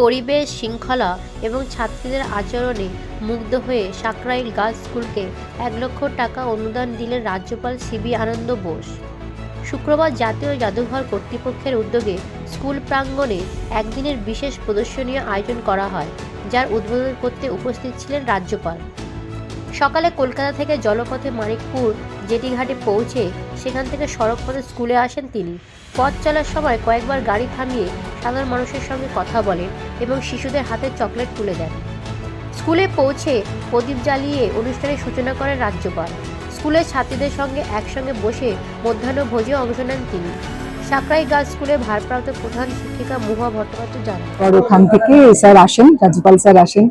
পরিবেশ শৃঙ্খলা এবং ছাত্রীদের আচরণে মুগ্ধ হয়ে সাকরাইল গার্লস স্কুলকে এক লক্ষ টাকা অনুদান দিলেন রাজ্যপাল সিবি আনন্দ বোস। শুক্রবার জাতীয় জাদুঘর কর্তৃপক্ষের উদ্যোগে স্কুল প্রাঙ্গণে একদিনের বিশেষ প্রদর্শনীয় আয়োজন করা হয়, যার উদ্বোধন করতে উপস্থিত ছিলেন রাজ্যপাল। সকালে কলকাতা থেকে জলপথে মানিকপুর জেটিঘাটে পৌঁছে সেখান থেকে সড়কপথে স্কুলে আসেন তিনি। পথ চলার সময় কয়েকবার গাড়ি থামিয়ে সাধারণ মানুষের সঙ্গে কথা বলেন এবং শিশুদের হাতে চকলেট তুলে দেন। স্কুলে পৌঁছে প্রদীপ জ্বালিয়ে অনুষ্ঠানের সূচনা করেন রাজ্যপাল। স্কুলের ছাত্রীদের সঙ্গে একসঙ্গে বসে মধ্যাহ্নভোজে অংশ নেন তিনি। সাকরাই গার্লস স্কুলের ভারপ্রাপ্ত প্রধান শিক্ষিকা মুহা ভট্টাচার্য জানান। ওখান থেকে স্যার আসেন, রাজ্যপাল স্যার আসেন।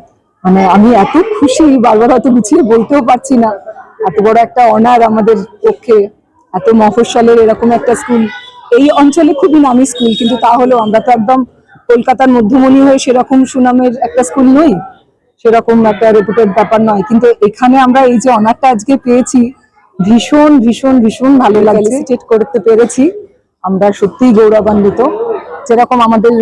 মানে আমি এত খুশি, বারবার হয়তো গুছিয়ে বলতেও পারছি না। এত বড় একটা অনার আমাদের পক্ষে এত মফস্বলের এরকম একটা স্কুল এই অঞ্চলে খুবই নামি স্কুল কিন্তু তাহলেও আমরা তো একদম কলকাতার মধ্যমণি হয়ে সেরকম সুনামের একটা স্কুল নই। সেরকম একটা রেপুটেড ব্যাপার নয়। কিন্তু এখানে আমরা এই যে অনারটা আজকে পেয়েছি ভীষণ ভীষণ ভীষণ ভালো লাগছে। স্টেট করতে পেরেছি। আমরা সত্যিই গৌরবান্বিত। যেরকম আমাদের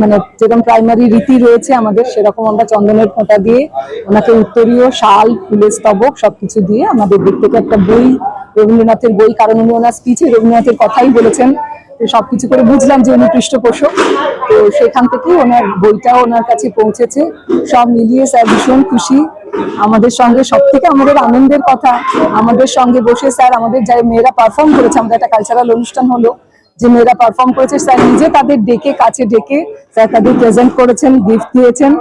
মানে যেরকম প্রাইমারি রীতি রয়েছে আমাদের, সেরকম আমরা চন্দনের ফোঁটা দিয়ে ওনাকে উত্তরীয় শাল, ফুলের স্তবক সবকিছু দিয়ে আমাদের দিক থেকে একটা বই, রবীন্দ্রনাথের বই, কারণ উনি ওনার স্পিচে রবীন্দ্রনাথের কথাই বলেছেন। সবকিছু করে বুঝলাম যে উনি পৃষ্ঠপোষক। তো সেখান থেকেই ওনার বইটাও ওনার কাছে পৌঁছেছে। সব মিলিয়ে স্যার ভীষণ খুশি। আমাদের সঙ্গে সব থেকে আমাদের আনন্দের কথা, আমাদের সঙ্গে বসে স্যার আমাদের যাই মেয়েরা পারফর্ম করেছে, আমাদের একটা কালচারাল অনুষ্ঠান হলো। যে মেয়েরা পারফর্ম করেছে, স্যার নিজে তাদের ডেকে, কাছে ডেকে, স্যার তাদের প্রেজেন্ট করেছেন গিফট দিয়েছেন।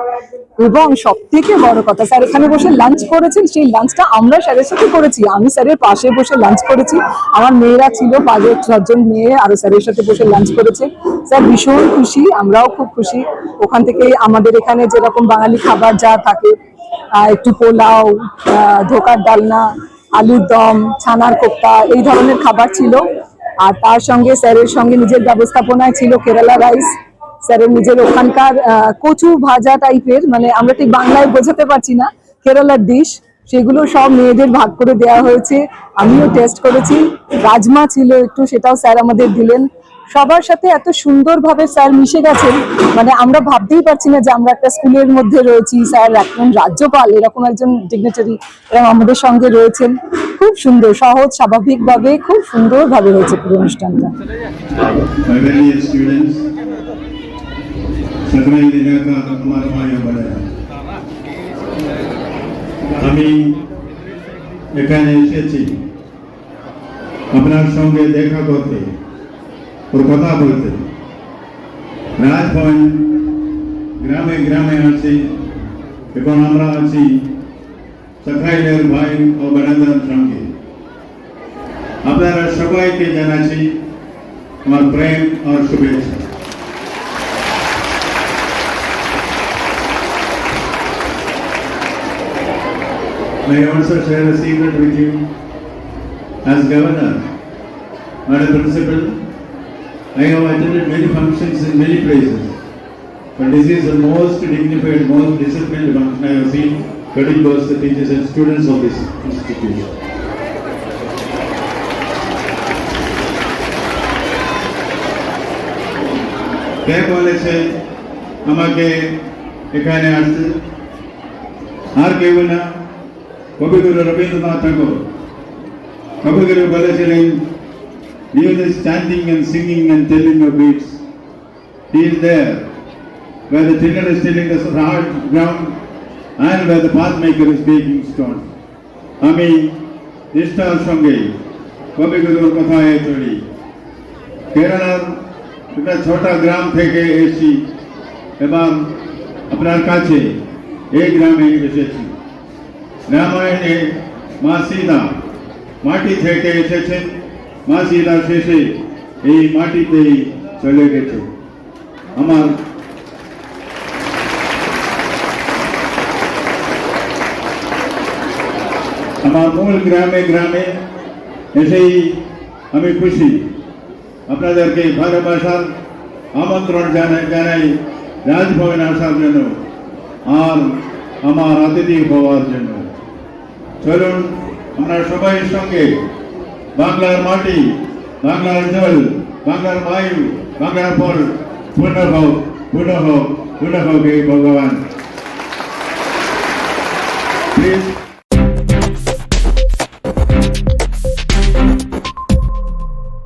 এবং সব থেকে বড় কথা, স্যার এখানে বসে লাঞ্চ করেছেন, সেই লাঞ্চটা আমরা স্যারের সাথে করেছি। আমি স্যারের পাশে বসে লাঞ্চ করেছি। আমার মেয়েরা ছিল পাঁচ ছজন মেয়ে, আরও স্যারের সাথে বসে লাঞ্চ করেছে। স্যার ভীষণ খুশি, আমরাও খুব খুশি। ওখান থেকে আমাদের এখানে যেরকম বাঙালি খাবার যা থাকে একটু পোলাও ধোকার ডালনা, আলুর দম, ছানার কোপ্তা, এই ধরনের খাবার ছিল। আর তার সঙ্গে স্যারের সঙ্গে নিজের ব্যবস্থাপনায় ছিল কেরালা রাইস। স্যারের নিজের ওখানকার কচু ভাজা টাইপের মানে আমরা ঠিক বাংলায় বোঝাতে পারছি না, কেরালার ডিশ সেগুলো সব মেয়েদের ভাগ করে দেয়া হয়েছে। আমিও টেস্ট করেছি। রাজমা ছিল একটু, সেটাও স্যার আমাদের দিলেন। সবার সাথে এত সুন্দরভাবে স্যার মিশে গেছেন মানে আমরা ভাবতেই পারছি না যে আমরা একটা স্কুলের মধ্যে রয়েছি, স্যার একজন রাজ্যপাল, এরকম একজন ডিগনিটারি এরকম আমাদের সঙ্গে রয়েছেন। খুব সুন্দর, সহজ, স্বাভাবিকভাবে খুব সুন্দরভাবে হয়েছে পুরো অনুষ্ঠানটা। আমি এখানে এসেছি। আপনার সঙ্গে দেখা করতে ஒரு கதாபுரத்து ராஜ்பவன் கிராமே கிராமே ஆட்சி இப்போ நாமரா ஆட்சி સખાઈલેર ભાઈ ઓ બનંદન સંગી આપણા સબાઈકે જનાચી અમાર પ્રેમ ઓર શુભેચ્છા May also share a secret with you. As governor, Madam Principal, I have attended many functions in many places. But this is the most dignified, most disciplined function I have seen, credit goes to teachers and students of this institution. কে বলেছে আমাকে এখানে আসতে আর কেউ না কবিগুরু রবীন্দ্রনাথ ঠাকুর কবিগুরু বলেছিলেন You is chanting and singing and telling of beats. He is there where the tiller is tilling the hard ground and where the pathmaker is making stone. আমি নিষ্ঠার সঙ্গে কবিগুরুর কথায় চলি কেরালার একটা ছোট গ্রাম থেকে এসেছি এবং আপনার কাছে এই গ্রামে এসেছি রামায়ণে মা সীতা মাটি থেকে এসেছেন মা সীতা শেষে এই মাটিতেই চলে গেছে। আমার আমার মূল গ্রামে গ্রামে এসেই আমি খুশি। আপনাদেরকে ভালোবাসার আমন্ত্রণ জানাই জানাই রাজভবনে আসার জন্য আর আমার অতিথি হওয়ার জন্য। চলুন, আমরা সবাই সঙ্গে நான்காயிரம் மாட்டி நான்காயிரம் ஜவல் நான்காயிரம் ஆயுள் நான்காயிரம் பொருள் புனகோ புனகோ புனகோ கே பகவான்.